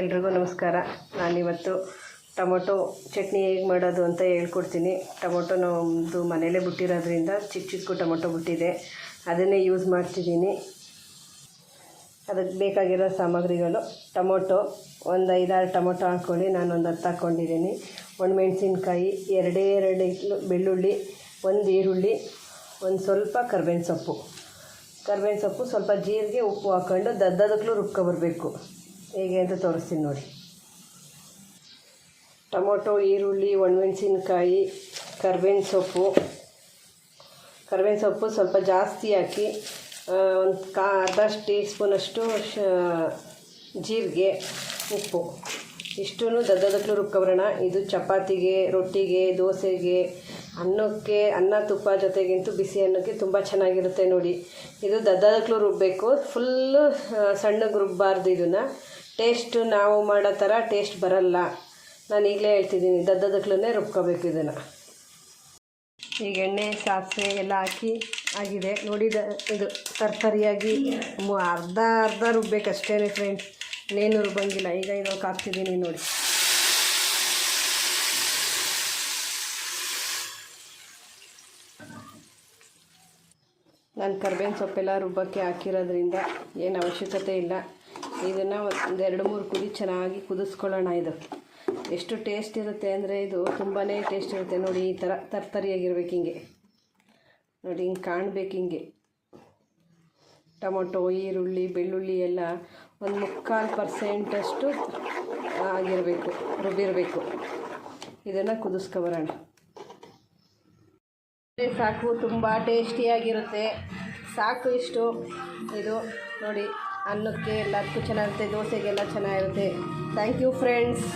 ಎಲ್ರಿಗೂ ನಮಸ್ಕಾರ. ನಾನಿವತ್ತು ಟೊಮೊಟೊ ಚಟ್ನಿ ಹೇಗೆ ಮಾಡೋದು ಅಂತ ಹೇಳ್ಕೊಡ್ತೀನಿ. ಟೊಮೊಟೊ ನಮ್ಮದು ಮನೇಲೇ ಬಿಟ್ಟಿರೋದ್ರಿಂದ ಚಿಕ್ಕ ಚಿಕ್ಕ ಟೊಮೊಟೊ ಬಿಟ್ಟಿದೆ. ಅದನ್ನೇ ಯೂಸ್ ಮಾಡ್ತಿದ್ದೀನಿ. ಅದಕ್ಕೆ ಬೇಕಾಗಿರೋ ಸಾಮಗ್ರಿಗಳು. ಟೊಮೊಟೊ, ಒಂದು ಐದಾರು ಟೊಮೊಟೊ ಹಾಕ್ಕೊಳ್ಳಿ. ನಾನು ಒಂದು ಹತ್ತು ಹಾಕ್ಕೊಂಡಿದ್ದೀನಿ. ಒಂದು ಮೆಣಸಿನ್ಕಾಯಿ, ಎರಡೇ ಎರಡು ಬೆಳ್ಳುಳ್ಳಿ, ಒಂದು ಈರುಳ್ಳಿ, ಒಂದು ಸ್ವಲ್ಪ ಕರ್ಬೇವಿನ ಸೊಪ್ಪು. ಕರ್ಬೇವಿನ ಸೊಪ್ಪು ಸ್ವಲ್ಪ ಜೀರಿಗೆ ಉಪ್ಪು ಹಾಕ್ಕೊಂಡು ದದ್ದದಕ್ಕೂ ರುಬ್ಕೊಬರ್ಬೇಕು ಹೇಗೆ ಅಂತ ತೋರಿಸ್ತೀನಿ ನೋಡಿ. ಟೊಮೊಟೊ, ಈರುಳ್ಳಿ, ಒಣಮೆಣಸಿನ್ಕಾಯಿ, ಕರ್ಬೇವಿನ ಸೊಪ್ಪು. ಕರ್ಬೇವಿನ ಸೊಪ್ಪು ಸ್ವಲ್ಪ ಜಾಸ್ತಿ ಹಾಕಿ ಒಂದು ಕಾ, ಅರ್ಧ ಟೀ ಸ್ಪೂನಷ್ಟು ಶ, ಜೀರಿಗೆ, ಉಪ್ಪು. ಇಷ್ಟೂ ದದ್ದದಕ್ಕೂ ರುಬ್ಕೊಬರೋಣ. ಇದು ಚಪಾತಿಗೆ, ರೊಟ್ಟಿಗೆ, ದೋಸೆಗೆ, ಅನ್ನಕ್ಕೆ, ಅನ್ನ ತುಪ್ಪ ಜೊತೆಗಿಂತೂ ಬಿಸಿ ಅನ್ನಕ್ಕೆ ತುಂಬ ಚೆನ್ನಾಗಿರುತ್ತೆ ನೋಡಿ. ಇದು ದದ್ದದಕ್ಕೂ ರುಬ್ಬಬೇಕು ಫುಲ್ಲು ಸಣ್ಣಗೆ ರುಬ್ಬಾರ್ದು ಇದನ್ನು. ಟೇಸ್ಟು ನಾವು ಮಾಡೋ ಥರ ಟೇಸ್ಟ್ ಬರಲ್ಲ. ನಾನು ಈಗಲೇ ಹೇಳ್ತಿದ್ದೀನಿ ದದ್ದದಕ್ಲೇ ರುಬ್ಕೋಬೇಕು ಇದನ್ನು. ಈಗ ಎಣ್ಣೆ, ಸಾಸಿವೆ ಎಲ್ಲ ಹಾಕಿ ಆಗಿದೆ. ನೋಡಿದ ಇದು ತರ್ತರಿಯಾಗಿ ಅರ್ಧ ಅರ್ಧ ರುಬ್ಬೇಕಷ್ಟೇ ಫ್ರೆಂಡ್ಸ್ ಇನ್ನೇನು ರುಬ್ಬಂಗಿಲ್ಲ. ಈಗ ಇದಕ್ಕೆ ಹಾಕ್ತಿದ್ದೀನಿ ನೋಡಿ. ನಾನು ಕರ್ಬೇವಿನ ಸೊಪ್ಪೆಲ್ಲ ರುಬ್ಬಕ್ಕೆ ಹಾಕಿರೋದ್ರಿಂದ ಏನು ಅವಶ್ಯಕತೆ ಇಲ್ಲ. ಇದನ್ನು ಒಂದು ಎರಡು ಮೂರು ಕುದಿ ಚೆನ್ನಾಗಿ ಕುದಿಸ್ಕೊಳ್ಳೋಣ ಇದು. ಎಷ್ಟು ಟೇಸ್ಟ್ ಇರುತ್ತೆ ಅಂದರೆ ಇದು ತುಂಬಾ ಟೇಸ್ಟ್ ಇರುತ್ತೆ ನೋಡಿ, ಈ ಥರ ತರ್ತರಿಯಾಗಿರ್ಬೇಕು ಹಿಂಗೆ. ನೋಡಿ, ಹಿಂಗೆ ಕಾಣಬೇಕು ಹಿಂಗೆ. ಟೊಮೊಟೊ, ಈರುಳ್ಳಿ, ಬೆಳ್ಳುಳ್ಳಿ ಎಲ್ಲ ಒಂದು ಮುಕ್ಕಾಲು ಪರ್ಸೆಂಟಷ್ಟು ಆಗಿರಬೇಕು, ರುಬ್ಬಿರಬೇಕು. ಇದನ್ನು ಕುದಿಸ್ಕೊಬರೋಣ ಸಾಕು, ತುಂಬ ಟೇಸ್ಟಿಯಾಗಿರುತ್ತೆ ಸಾಕು ಇಷ್ಟು. ಇದು ನೋಡಿ. ಅನ್ನಕ್ಕೆ ಎಲ್ಲದಕ್ಕೂ ಚೆನ್ನಾಗಿರುತ್ತೆ ದೋಸೆಗೆಲ್ಲ ಚೆನ್ನಾಗಿರುತ್ತೆ. Thank you friends